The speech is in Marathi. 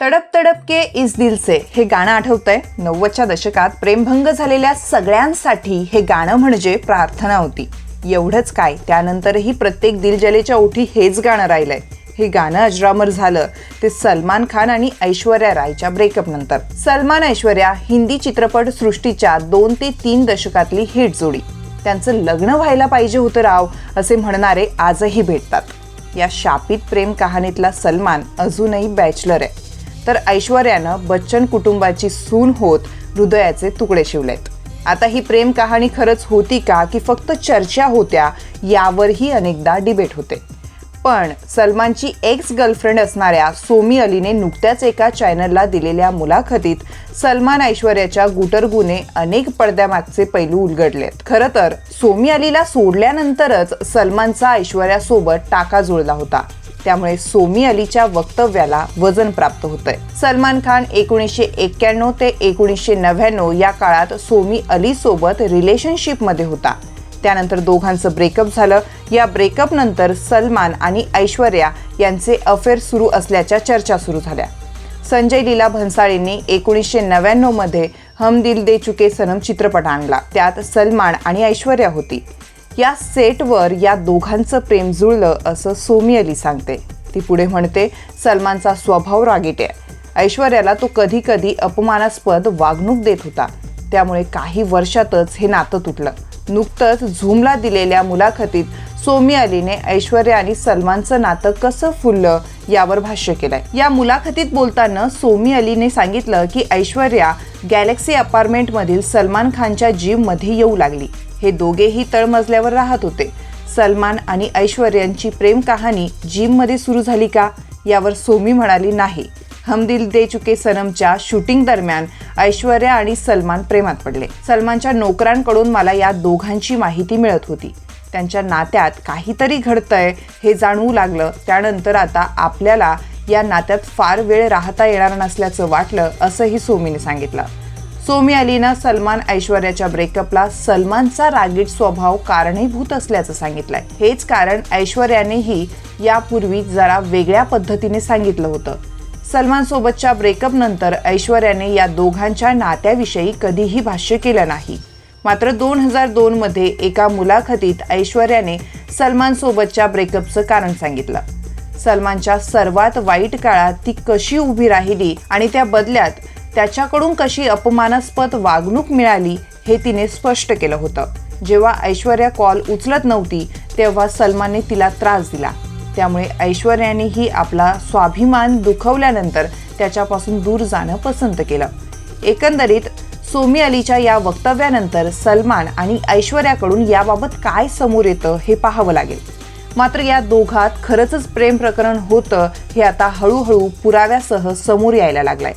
तडप तडप के इस दिल से हे गाणं आठवतंय. नव्वदच्या दशकात प्रेमभंग झालेल्या सगळ्यांसाठी हे गाणं म्हणजे प्रार्थना होती. एवढंच काय त्यानंतरही प्रत्येक दिलजलेच्या ओठी हेच गाणं राहिलंय. हे गाणं अजरामर झालं. ते सलमान खान आणि ऐश्वर्या रायच्या ब्रेकअप नंतर. सलमान ऐश्वर्या हिंदी चित्रपट सृष्टीच्या दोन ते तीन दशकातली हिट जोडी. त्यांचं लग्न व्हायला पाहिजे होतं राव असे म्हणणारे आजही भेटतात. या शापित प्रेम कहाणीतला सलमान अजूनही बॅचलर आहे. तर ऐश्वर्यानं बच्चन कुटुंबाची सून होत हृदयाचे तुकडे शिवलेत. आता ही प्रेम कहाणी खरंच होती का की फक्त चर्चा होत्या यावरही अनेकदा डिबेट होते. पण सलमानची एक्स गर्लफ्रेंड असणाऱ्या सोमी अलीने नुकत्याच एका चॅनलला दिलेल्या मुलाखतीत सलमान ऐश्वर्याच्या गुटरगुने अनेक पडद्यामागचे पैलू उलगडलेत. खरं तर सोमी अलीला सोडल्यानंतरच सलमानचा ऐश्वर्यासोबत टाका जुळला होता. त्यामुळे सोमी अलीच्या वक्तव्याला वजन प्राप्त होतंय. सलमान खान एकोणीसशे एक्क्याण्णव ते एकोणीसशे नव्याण्णव या काळात सोमी अली सोबत रिलेशनशिपमध्ये होता. त्यानंतर दोघांचं ब्रेकअप झालं. या ब्रेकअप नंतर सलमान आणि ऐश्वर्या यांचे अफेअर सुरू असल्याच्या चर्चा सुरू झाल्या. संजय लीला भन्साळींनी एकोणीसशे नव्याण्णवमध्ये हम दिल दे चुके सनम चित्रपट आणला. त्यात सलमान आणि ऐश्वर्या होती. या सेटवर या दोघांचं प्रेम जुळलं असं सोमी अली सांगते. ती पुढे म्हणते सलमानचा स्वभाव रागीट आहे. ऐश्वर्याला तो कधी कधी अपमानास्पद वागणूक देत होता. त्यामुळे काही वर्षातच हे नातं तुटलं. नुकतंच झूमला दिलेल्या मुलाखतीत सोमी अलीने ऐश्वर्या आणि सलमानचं नातं कसं फुललं यावर भाष्य केलंय. या मुलाखतीत बोलताना सोमी अलीने सांगितलं की ऐश्वर्या गॅलेक्सी अपार्टमेंटमधील सलमान खानच्या जिममध्ये येऊ लागली. हे दोघेही तळमजल्यावर राहत होते. सलमान आणि ऐश्वर्यांची प्रेम कहाणी जिममध्ये सुरू झाली का? यावर सोमी म्हणाली नाही. हम दिल दे चुके सनमच्या शूटिंग दरम्यान ऐश्वर्या आणि सलमान प्रेमात पडले. सलमानच्या नोकरांकडून मला या दोघांची माहिती मिळत होती. त्यांच्या नात्यात काहीतरी घडतंय हे जाणवू लागलं. त्यानंतर आता आपल्याला या नात्यात फार वेळ राहता येणार नसल्याचं वाटलं असंही सोमीने सांगितलं. सोमी अलीनं सलमान ऐश्वर्याच्या ब्रेकअपला सलमानचा रागीट स्वभाव कारणीभूत असल्याचं सांगितलंय. हेच कारण ऐश्वर्यानेही यापूर्वी जरा वेगळ्या पद्धतीने सांगितलं होतं. सलमान सोबतच्या ब्रेकअप नंतर ऐश्वर्याने या दोघांच्या नात्याविषयी कधीही भाष्य केलं नाही. मात्र दोन हजार दोन मध्ये एका मुलाखतीत ऐश्वर्याने सलमान सोबतच्या ब्रेकअपचं कारण सांगितलं. सलमानच्या सर्वात वाईट काळात ती कशी उभी राहिली आणि त्या बदल्यात त्याच्याकडून कशी अपमानास्पद वागणूक मिळाली हे तिने स्पष्ट केलं होतं. जेव्हा ऐश्वर्या कॉल उचलत नव्हती तेव्हा सलमानने तिला त्रास दिला. त्यामुळे ऐश्वर्यानेही आपला स्वाभिमान दुखवल्यानंतर त्याच्यापासून दूर जाणं पसंत केलं. एकंदरीत सोमी अलीच्या या वक्तव्यानंतर सलमान आणि ऐश्वर्याकडून याबाबत काय समोर येतं हे पाहावं लागेल. मात्र या दोघात खरंच प्रेम प्रकरण होतं हे आता हळूहळू पुराव्यासह समोर यायला लागलंय.